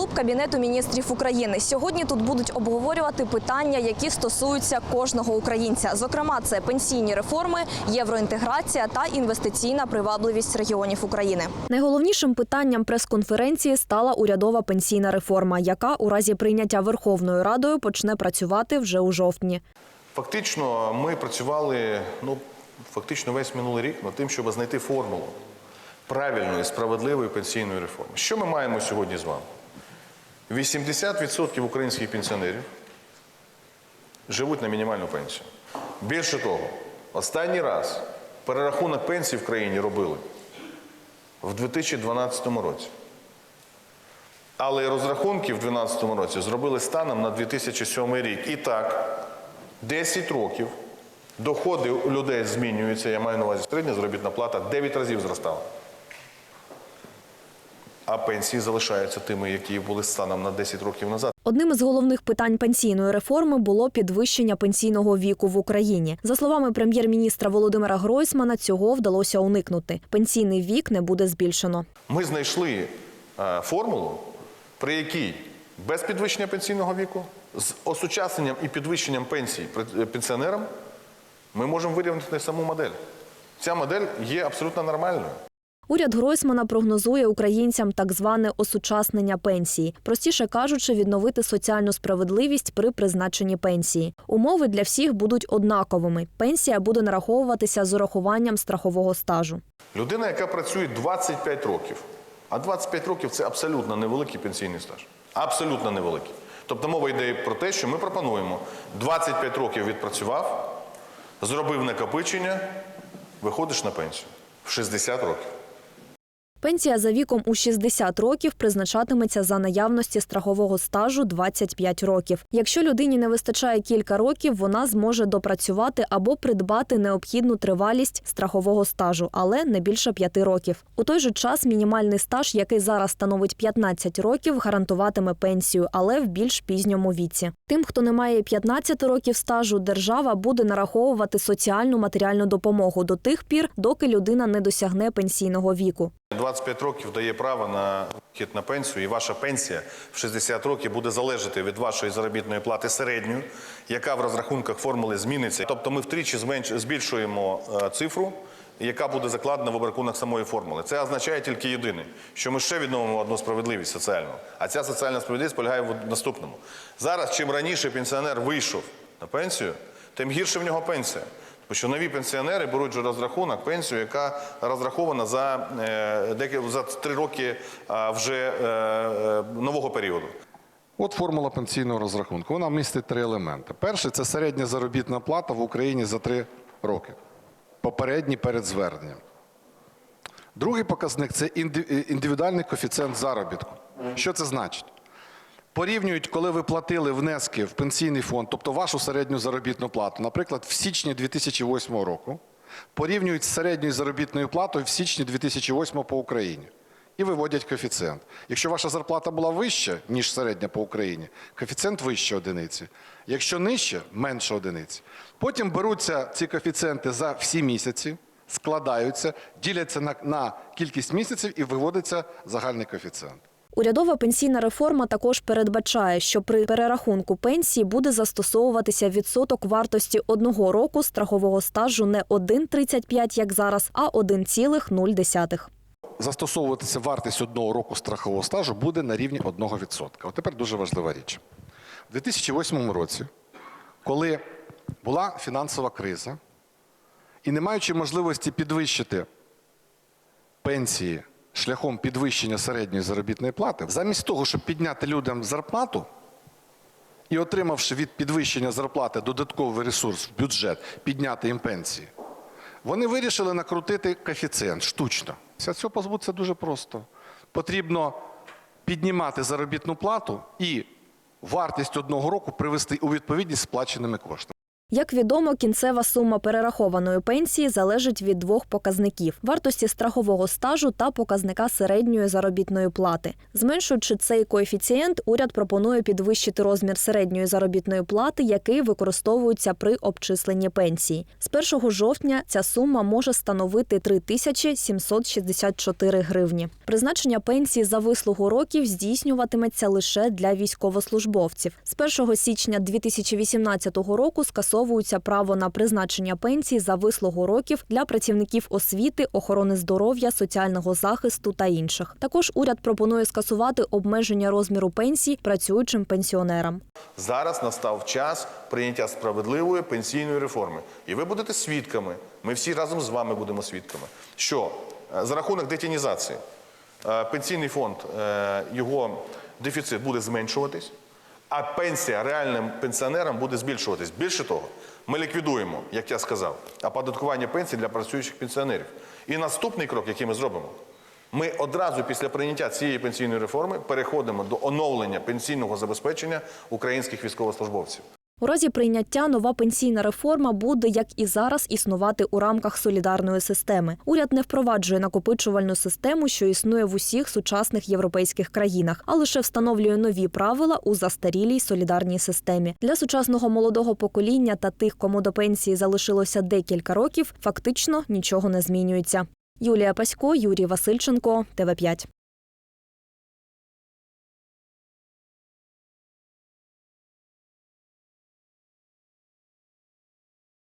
клуб Кабінету міністрів України. Сьогодні тут будуть обговорювати питання, які стосуються кожного українця. Зокрема, це пенсійні реформи, євроінтеграція та інвестиційна привабливість регіонів України. Найголовнішим питанням прес-конференції стала урядова пенсійна реформа, яка у разі прийняття Верховною Радою почне працювати вже у жовтні. Фактично, ми працювали ну, фактично весь минулий рік над тим, щоб знайти формулу правильної, справедливої пенсійної реформи. Що ми маємо сьогодні з вами? 80% українських пенсіонерів живуть на мінімальну пенсію. Більше того, останній раз перерахунок пенсій в країні робили в 2012 році. Але розрахунки в 2012 році зробили станом на 2007 рік. І так, 10 років доходи у людей змінюються, я маю на увазі середня заробітна плата 9 разів зростала. А пенсії залишаються тими, які були станом на 10 років назад. Одним із головних питань пенсійної реформи було підвищення пенсійного віку в Україні. За словами прем'єр-міністра Володимира Гройсмана, цього вдалося уникнути. Пенсійний вік не буде збільшено. Ми знайшли е, формулу, при якій без підвищення пенсійного віку, з осучасненням і підвищенням пенсій пенсіонерам, ми можемо вирівняти саму модель. Ця модель є абсолютно нормальною. Уряд Гройсмана прогнозує українцям так зване осучаснення пенсії, простіше кажучи, відновити соціальну справедливість при призначенні пенсії. Умови для всіх будуть однаковими. Пенсія буде нараховуватися з урахуванням страхового стажу. Людина, яка працює 25 років, а 25 років це абсолютно невеликий пенсійний стаж. Абсолютно невеликий. Тобто мова йде про те, що ми пропонуємо 25 років відпрацював, зробив накопичення, виходиш на пенсію в 60 років. Пенсія за віком у 60 років призначатиметься за наявності страхового стажу 25 років. Якщо людині не вистачає кілька років, вона зможе допрацювати або придбати необхідну тривалість страхового стажу, але не більше 5 років. У той же час мінімальний стаж, який зараз становить 15 років, гарантуватиме пенсію, але в більш пізньому віці. Тим, хто не має 15 років стажу, держава буде нараховувати соціальну матеріальну допомогу до тих пір, доки людина не досягне пенсійного віку. 25 років дає право на хід на пенсію, і ваша пенсія в 60 років буде залежати від вашої заробітної плати середньої, яка в розрахунках формули зміниться. Тобто ми втричі збільшуємо е, цифру, яка буде закладена в обрахунок самої формули. Це означає тільки єдине, що ми ще відновимо одну справедливість соціальну. А ця соціальна справедливість полягає в наступному. Зараз, чим раніше пенсіонер вийшов на пенсію, тим гірше в нього пенсія. Тому що нові пенсіонери беруть же розрахунок, пенсію, яка розрахована за, е, за три роки вже е, е, нового періоду. От формула пенсійного розрахунку. Вона містить три елементи. Перший це середня заробітна плата в Україні за три роки. Попередній перед зверненням. Другий показник це індивідуальний коефіцієнт заробітку. Що це значить? Порівнюють, коли ви платили внески в пенсійний фонд, тобто вашу середню заробітну плату, наприклад, в січні 2008 року, порівнюють з середньою заробітною платою в січні 2008 по Україні і виводять коефіцієнт. Якщо ваша зарплата була вища, ніж середня по Україні, коефіцієнт вище одиниці. Якщо нижче, менше одиниці. Потім беруться ці коефіцієнти за всі місяці, складаються, діляться на, на кількість місяців і виводиться загальний коефіцієнт. Урядова пенсійна реформа також передбачає, що при перерахунку пенсії буде застосовуватися відсоток вартості одного року страхового стажу не 1,35, як зараз, а 1,0. застосовуватися вартість одного року страхового стажу буде на рівні 1%. От тепер дуже важлива річ. У 2008 році, коли була фінансова криза, і не маючи можливості підвищити пенсії шляхом підвищення середньої заробітної плати, замість того, щоб підняти людям зарплату і отримавши від підвищення зарплати додатковий ресурс в бюджет, підняти їм пенсії, вони вирішили накрутити коефіцієнт штучно. Ця цього позбутися дуже просто. Потрібно піднімати заробітну плату і вартість одного року привести у відповідність сплаченими коштами. Як відомо, кінцева сума перерахованої пенсії залежить від двох показників: вартості страхового стажу та показника середньої заробітної плати. Зменшуючи цей коефіцієнт, уряд пропонує підвищити розмір середньої заробітної плати, який використовується при обчисленні пенсії. З 1 жовтня ця сума може становити 3764 гривні. Призначення пенсії за вислугу років здійснюватиметься лише для військовослужбовців. З 1 січня 2018 року скасовується право на призначення пенсії за вислугу років для працівників освіти, охорони здоров'я, соціального захисту та інших. Також уряд пропонує скасувати обмеження розміру пенсій працюючим пенсіонерам. Зараз настав час прийняття справедливої пенсійної реформи. І ви будете свідками. Ми всі разом з вами будемо свідками, що е, за рахунок детінізації е, пенсійний фонд, е, його дефіцит буде зменшуватись, а пенсія реальним пенсіонерам буде збільшуватись. Більше того, ми ліквідуємо, як я сказав, оподаткування пенсій для працюючих пенсіонерів. І наступний крок, який ми зробимо, ми одразу після прийняття цієї пенсійної реформи переходимо до оновлення пенсійного забезпечення українських військовослужбовців. У разі прийняття нова пенсійна реформа буде, як і зараз, існувати у рамках солідарної системи. Уряд не впроваджує накопичувальну систему, що існує в усіх сучасних європейських країнах, а лише встановлює нові правила у застарілій солідарній системі. Для сучасного молодого покоління та тих, кому до пенсії залишилося декілька років, фактично нічого не змінюється. Юлія Пасько, Юрій Васильченко, ТВ 5